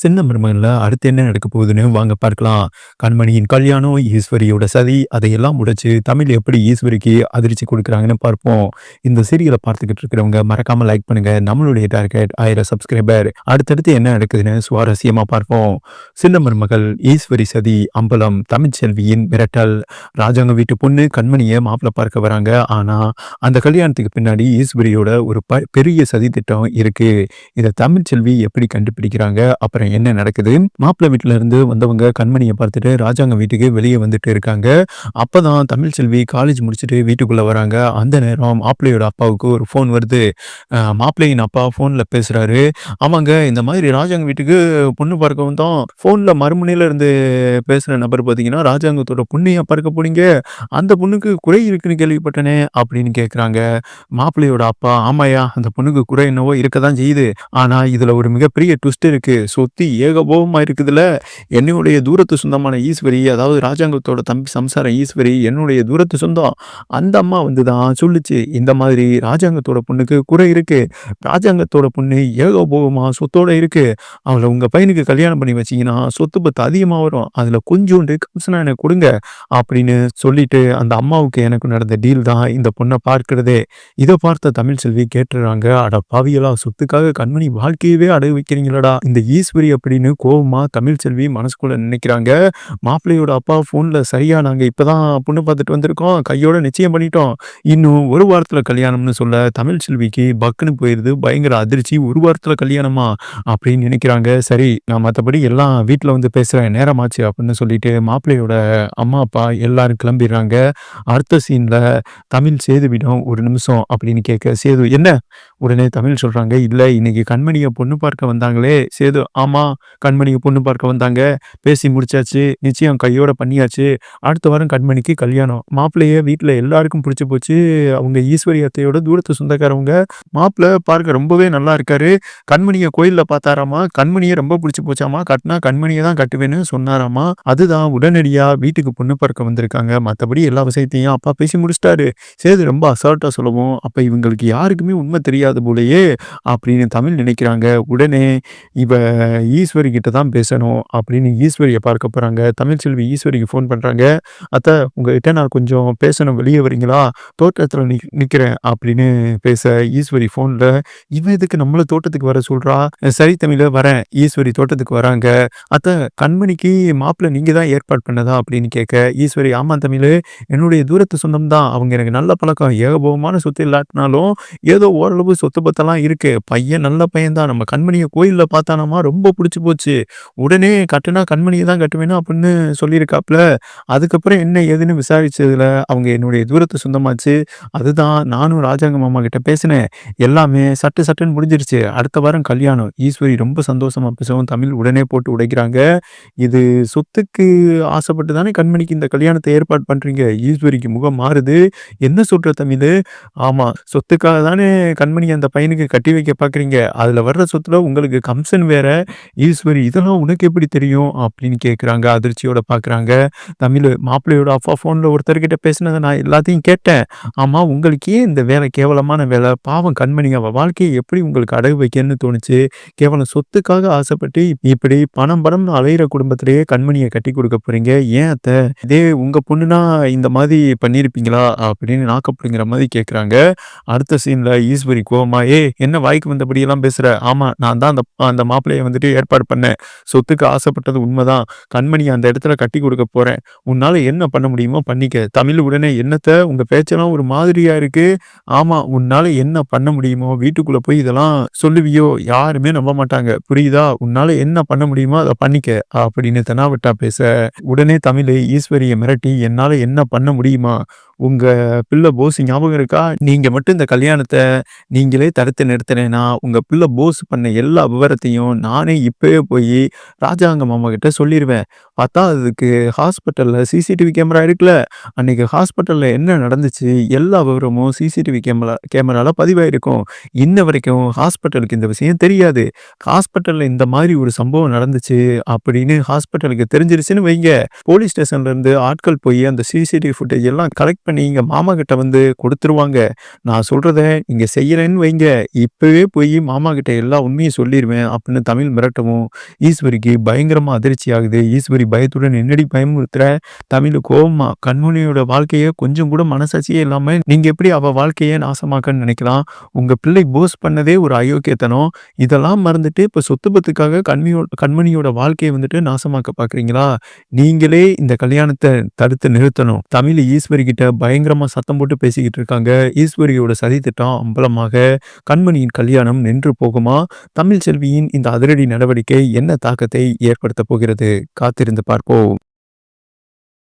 சின்ன மருமகன்ல அடுத்து என்ன நடக்க போகுதுன்னு வாங்க பார்க்கலாம். கண்மணியின் கல்யாணம், ஈஸ்வரியோட சதி அதையெல்லாம் முடிச்சு தமிழ் எப்படி ஈஸ்வரிக்கு அதிர்ச்சி கொடுக்குறாங்கன்னு பார்ப்போம். இந்த சீரியலை பார்த்துக்கிட்டு இருக்கிறவங்க மறக்காம லைக் பண்ணுங்க. நம்மளுடைய டார்கெட் ஆயிரம் சப்ஸ்கிரைபர். அடுத்தடுத்து என்ன நடக்குதுன்னு சுவாரஸ்யமா பார்ப்போம். சின்ன மருமகள், ஈஸ்வரி சதி, அம்பலம், தமிழ்ச்செல்வியின் மிரட்டல். ராஜாங்க வீட்டு பொண்ணு கண்மணியை மாப்பிள்ள பார்க்க வராங்க. ஆனா அந்த கல்யாணத்துக்கு பின்னாடி ஈஸ்வரியோட ஒரு ப பெரிய சதி திட்டம் இருக்கு. இதை தமிழ்ச்செல்வி எப்படி கண்டுபிடிக்கிறாங்க? அப்புறம் என்ன நடக்குது? மாப்பிள்ளை வீட்டிலேருந்து இருந்து வந்தவங்க கண்மணியை பார்த்துட்டு ராஜாங்க வீட்டுக்கு வெளியே வந்துட்டு இருக்காங்க. அப்போ தான் தமிழ் செல்வி காலேஜ் முடிச்சுட்டு வீட்டுக்குள்ளே வராங்க. அந்த நேரம் மாப்பிள்ளையோட அப்பாவுக்கு ஒரு ஃபோன் வருது. மாப்பிள்ளையின் அப்பா ஃபோனில் பேசுகிறாரு ஆமாங்க இந்த மாதிரி ராஜாங்க வீட்டுக்கு பொண்ணு பார்க்க வந்தோம். ஃபோனில் மறுமுனையில் இருந்து பேசுகிற நபர் பார்த்தீங்கன்னா, ராஜாங்கத்தோட பொண்ணையா பார்க்க போனீங்க? அந்த பொண்ணுக்கு குறை இருக்குன்னு கேள்விப்பட்டனே அப்படின்னு கேட்குறாங்க. மாப்பிள்ளையோட அப்பா, ஆமாயா அந்த பொண்ணுக்கு குறை என்னவோ இருக்க தான் செய்யுது. ஆனால் இதில் ஒரு மிகப்பெரிய ட்விஸ்ட் இருக்குது ஸோ சக்தி ஏகபோகமாக இருக்குதுல்ல. என்னுடைய தூரத்து சொந்தமான ஈஸ்வரி, அதாவது ராஜாங்கத்தோட தம்பி சம்சாரம் ஈஸ்வரி என்னுடைய தூரத்து சொந்தம். அந்த அம்மா வந்து தான் சொல்லுச்சு. இந்த மாதிரி ராஜாங்கத்தோட பொண்ணுக்கு குறை இருக்கு. ராஜாங்கத்தோட பொண்ணு ஏகபோகமாக சொத்தோட இருக்கு. அவளை உங்கள் பையனுக்கு கல்யாணம் பண்ணி வச்சீங்கன்னா, சொத்து பத்து அதிகமாக வரும். அதில் கொஞ்சோண்டு கம்சனா எனக்கு கொடுங்க அப்படின்னு சொல்லிட்டு அந்த அம்மாவுக்கு எனக்கு நடந்த டீல் தான் இந்த பொண்ணை பார்க்கிறதே. இதை பார்த்த தமிழ் செல்வி கேட்டுறாங்க. அட பாவியலா சொத்துக்காக கண்மணி வாழ்க்கையவே அடகு வைக்கிறீங்களடா இந்த ஈஸ்வரி அப்படின்னு கோவமா தமிழ்ச்செல்வி மனசுக்குள்ள நினைக்கிறாங்க. மாப்பிள்ளையோட அப்பா ஃபோன்ல சரியா நாங்க இப்பதான் பொண்ணு பார்த்துட்டு வந்திருக்கோம். கையோட நிச்சயம் பண்ணிட்டோம். இன்னும் ஒரு வாரத்துல கல்யாணம்னு சொல்ல தமிழ் செல்விக்கு பக்குன்னு போயிருது. பயங்கர அதிர்ச்சி. ஒரு வாரத்துல கல்யாணமா? அப்படின்னு நினைக்கிறாங்க. சரி நான் மத்தபடி எல்லாம் வீட்டுல வந்து பேசுறேன். நேரமாச்சு அப்படின்னு சொல்லிட்டு மாப்பிள்ளையோட அம்மா, அப்பா எல்லாரும் கிளம்பிடுறாங்க. அடுத்த சீன்ல தமிழ் சேதுவிடம் ஒரு நிமிஷம் அப்படின்னு கேட்க, சேது என்ன? உடனே தமிழ் சொல்றாங்க. இல்ல இன்னைக்கு கண்மணியை பொண்ணு பார்க்க வந்தாங்களே. சேது ஆமா கண்மணிக்கு பொண்ணு பார்க்க வந்தாங்க. பேசி முடிச்சாச்சு. நிச்சயம் கையோட பண்ணியாச்சு. அடுத்த வாரம் கண்மணிக்கு கல்யாணம். மாப்பிள்ளைய வீட்டில் எல்லாருக்கும் பிடிச்சி போச்சு. அவங்க ஈஸ்வரி அத்தையோட தூரத்து சொந்தக்காரவங்க. மாப்பிள்ளை பார்க்க ரொம்பவே நல்லா இருக்காரு. கண்மணியை கோயில்ல பார்த்தாராமா. கண்மணியை ரொம்ப பிடிச்சி போச்சாமா. கட்டினா கண்மணியை தான் கட்டுவேன்னு சொன்னாராமா. அதுதான் உடனடியா வீட்டுக்கு பொண்ணு பார்க்க வந்திருக்காங்க. மற்றபடி எல்லா விஷயத்தையும் அப்பா பேசி முடிச்சிட்டாரு சேது ரொம்ப அசால்ட்டா சொல்லவும், அப்ப இவங்களுக்கு யாருக்குமே உண்மை தெரியாது போலயே அப்படின்னு தமிழ் நினைக்கிறாங்க. உடனே இவ ஈஸ்வரி கிட்ட தான் பேசணும் அப்படின்னு ஈஸ்வரியை பார்க்க போறாங்க. தமிழ்ச்செல்வி ஈஸ்வரிக்கு ஃபோன் பண்ணுறாங்க அத்தை உங்ககிட்ட நான் கொஞ்சம் பேசணும். வெளியே வரீங்களா? தோட்டத்தில் நிக் நிற்கிறேன் அப்படின்னு பேச ஈஸ்வரி ஃபோனில் இவன் எதுக்கு நம்மளை தோட்டத்துக்கு வர சொல்கிறா சரி தமிழ் வரேன். ஈஸ்வரி தோட்டத்துக்கு வராங்க. அத்தை கண்மணிக்கு மாப்பிள்ளை நீங்கள் தான் ஏற்பாடு பண்ணதா? அப்படின்னு கேட்க, ஈஸ்வரி ஆமாம் தமிழ் என்னுடைய தூரத்து சொந்தம் தான். அவங்க எனக்கு நல்ல பழக்கம். ஏகபோகமான சொத்து இல்லாட்டினாலும் ஏதோ ஓரளவு சொத்து பத்தெல்லாம் இருக்குது பையன் நல்ல பையன் தான். நம்ம கண்மணியை கோயிலில் பார்த்தானாமா ரொம்ப பிடிச்சி போச்சு. உடனே கட்டுனா கண்மணியை தான் கட்டுவேன்னு அப்படின்னு சொல்லியிருக்காப்ல. அதுக்கப்புறம் என்ன ஏதுன்னு விசாரிச்சதுல அவங்க என்னுடைய தூரத்தை சொந்தமாச்சு. அதுதான் நானும் ராஜாங்க மாமா கிட்ட பேசினேன். எல்லாமே சட்டு சட்டுன்னு முடிஞ்சிருச்சு. அடுத்த வாரம் கல்யாணம். ஈஸ்வரி ரொம்ப சந்தோஷமா பேசவும் தமிழ் உடனே போட்டு உடைக்கிறாங்க. இது சொத்துக்கு ஆசைப்பட்டு தானே கண்மணிக்கு இந்த கல்யாணத்தை ஏற்பாடு பண்றீங்க. ஈஸ்வரிக்கு முகம் மாறுது. என்ன சொல்ற தமிழ்? ஆமா சொத்துக்காக தானே கண்மணி அந்த பையனுக்கு கட்டி வைக்க பார்க்குறீங்க. அதுல வர்ற சொத்துல உங்களுக்கு கம்சன் வேற. ஈஸ்வரி இதெல்லாம் உனக்கு எப்படி தெரியும்? அப்படின்னு கேட்குறாங்க. அதிர்ச்சியோட பார்க்குறாங்க. தமிழ் மாப்பிள்ளையோட அப்பா ஃபோன்ல ஒருத்தர்கிட்ட பேசினதை நான் எல்லாத்தையும் கேட்டேன். ஆமா உங்களுக்கு ஏன் இந்த வேலை கேவலமான வேலை? பாவம் கண்மணி அவ வாழ்க்கையை எப்படி உங்களுக்கு அடகு வைக்கன்னு தோணுச்சு? கேவலம் சொத்துக்காக ஆசைப்பட்டு இப்படி பணம் பணம்னு அலையிற குடும்பத்திலேயே கண்மணியை கட்டி கொடுக்க போறீங்க. ஏன் அத்தை இதே உங்க பொண்ணுனா இந்த மாதிரி பண்ணியிருப்பீங்களா? அப்படின்னு நாக்கப்படுங்கிற மாதிரி கேட்குறாங்க. அடுத்த சீன்ல ஈஸ்வரி கோவமா ஏய் என்ன வாய்க்கு வந்தபடியெல்லாம் பேசுற? ஆமா நான் தான் அந்த அந்த மாப்பிள்ளையை வந்துட்டு ஏற்பாடு பண்ணேன். சொத்துக்கு ஆசைப்பட்டது உண்மைதான். கண்மணி அந்த இடத்துல கட்டி கொடுக்க போறேன். உன்னால என்ன பண்ண முடியுமோ பண்ணிக்க. தமிழ் உடனே என்னத்த உங்க பேச்செல்லாம் ஒரு மாதிரியா இருக்கு. ஆமா உன்னால என்ன பண்ண முடியுமோ வீட்டுக்குள்ள போய் இதெல்லாம் சொல்லுவியோ? யாருமே நம்ப மாட்டாங்க. புரியுதா? உன்னால என்ன பண்ண முடியுமோ அதை பண்ணிக்க அப்படின்னு தெனாவட்டா பேச, உடனே தமிழ் ஈஸ்வரிய மிரட்டி என்னால என்ன பண்ண முடியுமா? உங்க பிள்ளை போஸ் ஞாபகம் இருக்கா? நீங்க மட்டும் இந்த கல்யாணத்தை நீங்களே தடுத்து நிறுத்தினேன்னா உங்க பிள்ளை போஸ் பண்ண எல்லா விவரத்தையும் நானே இப்பவே போய் ராஜாங்க மாமா கிட்ட சொல்லிடுவேன் பார்த்தா அதுக்கு ஹாஸ்பிட்டல்ல சிசிடிவி கேமரா இருக்குல்ல. அன்னைக்கு ஹாஸ்பிட்டல்ல என்ன நடந்துச்சு? எல்லா விவரமும் சிசிடிவி கேமரா கேமரால பதிவாயிருக்கும். இன்ன வரைக்கும் ஹாஸ்பிட்டலுக்கு இந்த விஷயம் தெரியாது. ஹாஸ்பிட்டல்ல இந்த மாதிரி ஒரு சம்பவம் நடந்துச்சு அப்படின்னு ஹாஸ்பிட்டலுக்கு தெரிஞ்சிருச்சுன்னு வைங்க. போலீஸ் ஸ்டேஷன்ல இருந்து ஆட்கள் போய் அந்த சிசிடிவி ஃபுட்டேஜ் எல்லாம் கலெக்ட் இப்போ நீங்கள் மாமா கிட்ட வந்து கொடுத்துருவாங்க. நான் சொல்றத நீங்கள் செய்யலன்னு வைங்க, இப்பவே போய் மாமா கிட்ட எல்லா உண்மையும் சொல்லிடுவேன் அப்படின்னு தமிழ் மிரட்டவும், ஈஸ்வரிக்கு பயங்கரமா அதிர்ச்சி ஆகுது. ஈஸ்வரி பயத்துடன் என்னடி பயமுறுத்துற? தமிழ் கோபமா கண்மணியோட வாழ்க்கைய கொஞ்சம் கூட மனசாட்சியே இல்லாம நீங்க எப்படி அவ வாழ்க்கைய நாசமாக்கன்னு நினைக்கலாம்? உங்க பிள்ளை போஸ் பண்ணதே ஒரு அயோக்கியத்தனம். இதெல்லாம் மறந்துட்டு இப்ப சொத்து பத்துக்காக கண்மியோ கண்மணியோட வாழ்க்கையை வந்துட்டு நாசமாக்க பார்க்குறீங்களா? நீங்களே இந்த கல்யாணத்தை தடுத்து நிறுத்தணும். தமிழ் ஈஸ்வரி கிட்ட பயங்கரமாக சத்தம் போட்டு பேசிக்கிட்டு இருக்காங்க. ஈஸ்வரியோட சதி திட்டம் அம்பலமாக கண்மணியின் கல்யாணம் நின்று போகுமா? தமிழ் செல்வியின் இந்த அதிரடி நடவடிக்கை என்ன தாக்கத்தை ஏற்படுத்தப் போகிறது? காத்திருந்து பார்ப்போம்.